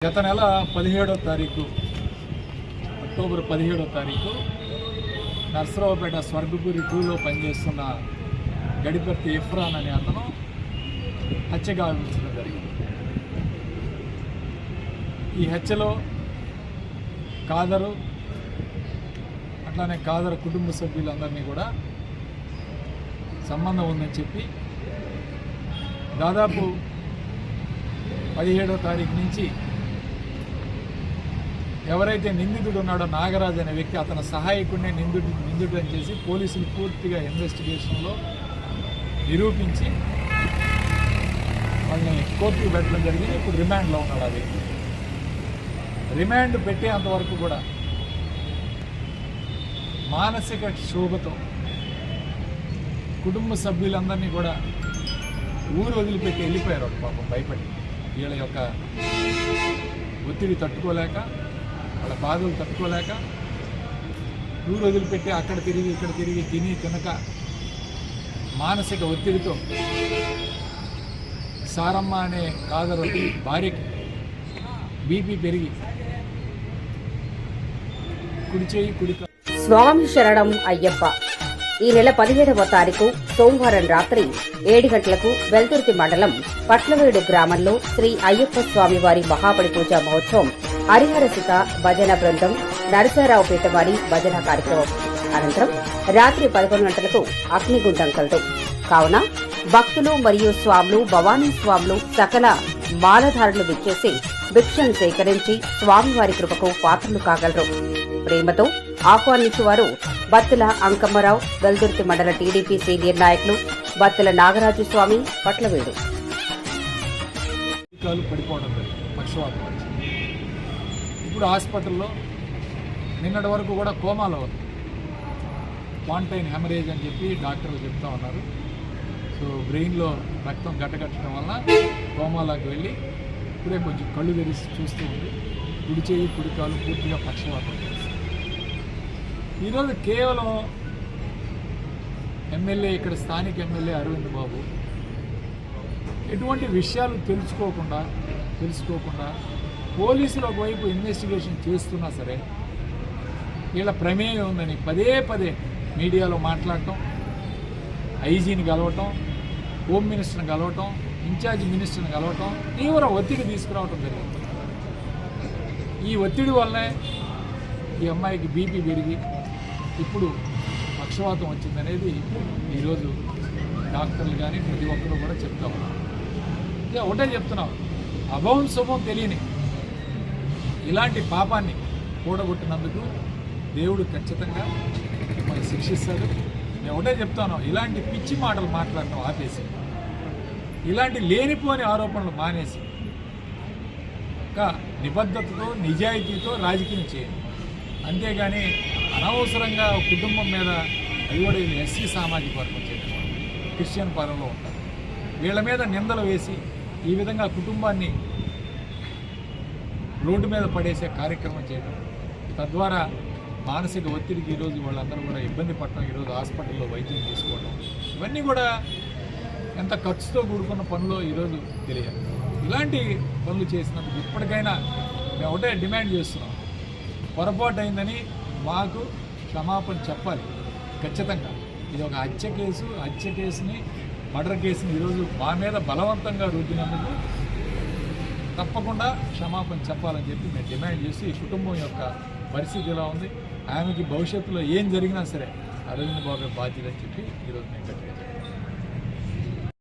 గత నెల పదిహేడో తారీఖు అక్టోబర్ పదిహేడో తారీఖు నర్సరావుపేట స్వర్గపురి టూలో పనిచేస్తున్న గడిపర్తి ఇఫ్రాన్ అనే అతను హత్య గావించడం జరిగింది. ఈ హత్యలో కాదరు అట్లానే కాదరు కుటుంబ సభ్యులందరినీ కూడా సంబంధం ఉందని చెప్పి దాదాపు పదిహేడో తారీఖు నుంచి ఎవరైతే నిందితుడు ఉన్నాడో నాగరాజ్ అనే వ్యక్తి అతని సహాయకుడినే నిందితుడు నిందితుడు అని చేసి పోలీసులు పూర్తిగా ఇన్వెస్టిగేషన్లో నిరూపించి వాళ్ళని కోర్టుకు పెట్టడం జరిగింది. ఇప్పుడు రిమాండ్లో ఉన్నాడు ఆ వ్యక్తి రిమాండ్ పెట్టేంతవరకు కూడా మానసిక క్షోభతో కుటుంబ సభ్యులందరినీ కూడా ఊరు వదిలిపెట్టి వెళ్ళిపోయారు పాపం భయపడి. వీళ్ళ యొక్క ఒత్తిడి తట్టుకోలేక వాళ్ళ బాధలు తట్టుకోలేక ఊరు వదిలిపెట్టి అక్కడ తిరిగి ఇక్కడ తిరిగి తిని తినక మానసిక ఒత్తిడితో సారమ్మ అనే కాదరు భార్యకి బీపీ పెరిగి కుడి చేయి కుడి స్వామి శరణం అయ్యప్ప. ఈ నెల పదిహేడవ తారీఖు సోమవారం రాత్రి ఏడు గంటలకు వెల్దుర్తి మండలం పట్లవేడు గ్రామంలో శ్రీ అయ్యప్ప స్వామి వారి మహాబలి పూజా మహోత్సవం హరిహరసిత భజన బృందం నరసరావుపేట వారి భజన కార్యక్రమం. అనంతరం రాత్రి పదకొండు గంటలకు అగ్నిగుండం కలదు. కావున భక్తులు మరియు స్వాములు భవానీ స్వాములు సకల మాలధారులు విచ్చేసి భిక్షను సేకరించి స్వామివారి కృపకు పాత్రలు కాగలరు. ప్రేమతో ఆహ్వానించేవారు బత్తుల అంకమ్మరావు వెల్దుర్తి మండల టీడీపీ సీనియర్ నాయకులు బత్తుల నాగరాజు స్వామి పట్లవేడు. ఇప్పుడు హాస్పిటల్లో నిన్నటి వరకు కూడా కోమాలో ఉంది క్వాంటైన్ హెమరేజ్ అని చెప్పి డాక్టర్లు చెప్తా ఉన్నారు. సో బ్రెయిన్లో రక్తం గట్టగట్టడం వల్ల కోమాలోకి వెళ్ళి ఇప్పుడే కొంచెం కళ్ళు తెరిచి చూస్తూ ఉంది. కుడి చేయి కుడి కాలు పూర్తిగా పక్షవాతం. ఈరోజు కేవలం ఎమ్మెల్యే ఇక్కడ స్థానిక ఎమ్మెల్యే అరవింద్ బాబు. ఎటువంటి విషయాలు తెలుసుకోకుండా తెలుసుకోకుండా పోలీసులు ఒకవైపు ఇన్వెస్టిగేషన్ చేస్తున్నా సరే వీళ్ళ ప్రమేయం ఉందని పదే పదే మీడియాలో మాట్లాడటం ఐజీని కలవటం హోమ్ మినిస్టర్ని కలవటం ఇన్ఛార్జ్ మినిస్టర్ని కలవటం తీవ్ర ఒత్తిడి తీసుకురావటం జరిగింది. ఈ ఒత్తిడి వల్లే ఈ అమ్మాయికి బీపీ పెరిగి ఇప్పుడు పక్షవాతం వచ్చిందనేది ఈరోజు డాక్టర్లు కానీ ప్రతి ఒక్కరూ కూడా చెప్తా ఉన్నారు. ఒకటే చెప్తున్నాం అభవం శుభం తెలియని ఇలాంటి పాపాన్ని కూడగొట్టినందుకు దేవుడు ఖచ్చితంగా మిమ్మల్ని శిక్షిస్తాడు. నేను ఒకటే చెప్తాను ఇలాంటి పిచ్చి మాటలు మాట్లాడటం ఆపేసి ఇలాంటి లేనిపోని ఆరోపణలు మానేసి ఒక నిబద్ధతతో నిజాయితీతో రాజకీయం చేయండి. అంతేగాని అనవసరంగా కుటుంబం మీద అది కూడా ఎస్సీ సామాజిక వర్గం చేయడం క్రిస్టియన్ పరంలో ఉంటారు. వీళ్ళ మీద నిందలు వేసి ఈ విధంగా కుటుంబాన్ని రోడ్డు మీద పడేసే కార్యక్రమం చేయడం తద్వారా మానసిక ఒత్తిడికి ఈరోజు వాళ్ళందరూ కూడా ఇబ్బంది పడటం ఈరోజు హాస్పిటల్లో వైద్యం తీసుకోవడం ఇవన్నీ కూడా ఎంత ఖర్చుతో కూడుకున్న పనులు ఈరోజు తెలియాలి ఇలాంటి పనులు చేసినందుకు ఇప్పటికైనా మేము ఒకటే డిమాండ్ చేస్తున్నాం. పొరపాటు అయిందని మాకు క్షమాపణ చెప్పాలి. ఖచ్చితంగా. ఇది ఒక హత్య కేసు. హత్య కేసుని మర్డర్ కేసుని ఈరోజు మా మీద బలవంతంగా రుద్దినందుకు తప్పకుండా క్షమాపణ చెప్పాలని చెప్పి మేము డిమాండ్ చేసి ఈ కుటుంబం యొక్క పరిస్థితి ఎలా ఉంది ఆమెకి భవిష్యత్తులో ఏం జరిగినా సరే అరవింద్ బాబు బాధ్యత అని చెప్పి ఈరోజు మేము గట్టిగా